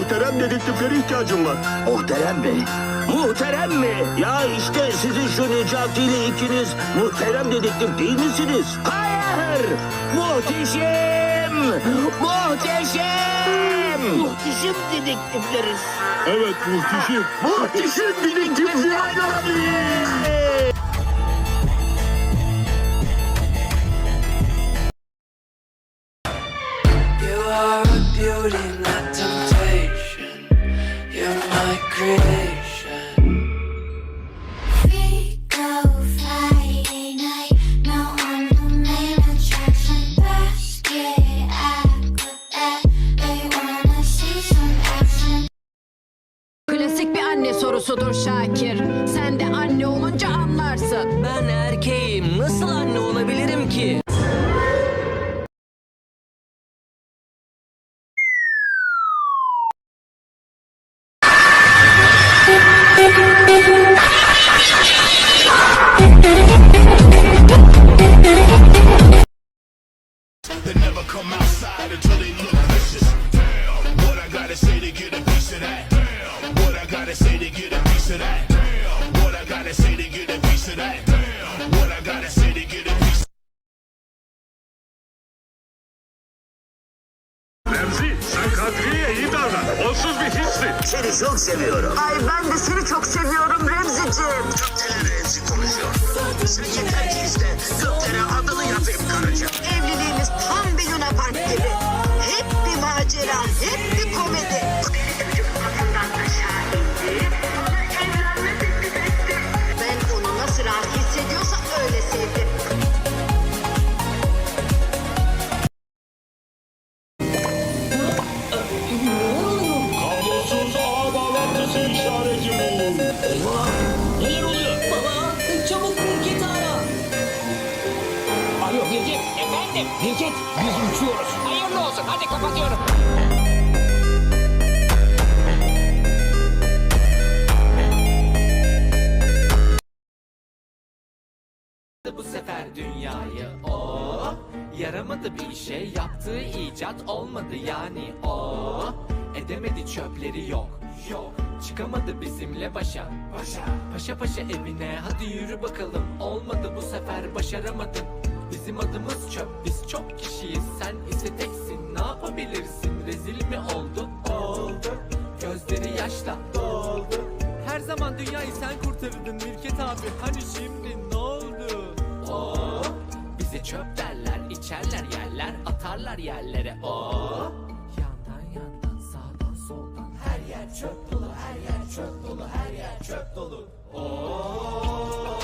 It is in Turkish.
Muhterem dedektiflere ihtiyacım var. Muhterem mi? Muhterem mi? Ya işte sizin şu Necati ile ikiniz muhterem dedektif değil misiniz? Hayır! Muhteşem! Muhteşem! Muhteşem dedektifleriz. Evet muhteşem. Muhteşem dedektifler. You are a beauty, not temptation. Klasik bir anne sorusudur Şakir. Sen de anne olunca anlarsın. Ben erkeğim. Nasıl anne olabilirim ki? They never come outside until they look vicious. Damn, what I gotta say to get a piece of that? Damn, what I gotta say to get a piece of that? Damn, what I gotta say to get a piece of that? Damn, what I gotta say to get a piece. Remzi sen Kadriye'ye iyi davran. Onsuz bir hissin. Seni çok seviyorum. Ay ben de seni çok seviyorum Remziciğim. Gökdelen Remzi konuşuyor. Sen yeter ki iste. Göklere adını Alo Birgit, efendim. Birgit biz uçuyoruz. Hayırlı olsun. Hadi kapatıyorum. Bu sefer dünyayı o. Yaramadı bir şey yaptığı icat olmadı yani o. Edemedi çöpleri yok yok. Çıkamadı bizimle başa. Başa Paşa paşa evine. Hadi yürü bakalım. Olmadı bu sefer başaramadın Bizim adımız çöp biz çok kişiyiz. Sen ise teksin ne yapabilirsin? Rezil mi oldun oldu. Gözleri yaşla doldu. Her zaman dünyayı sen kurtarırdın Mirket abi. Hani şimdi ne oldu? Oo, bize çöp derler, içerler yerler, atarlar yerlere. Oo, yandan yandan, sağdan soldan, her yer çöp dolu, her yer çöp dolu, her yer çöp dolu. Oo, oo,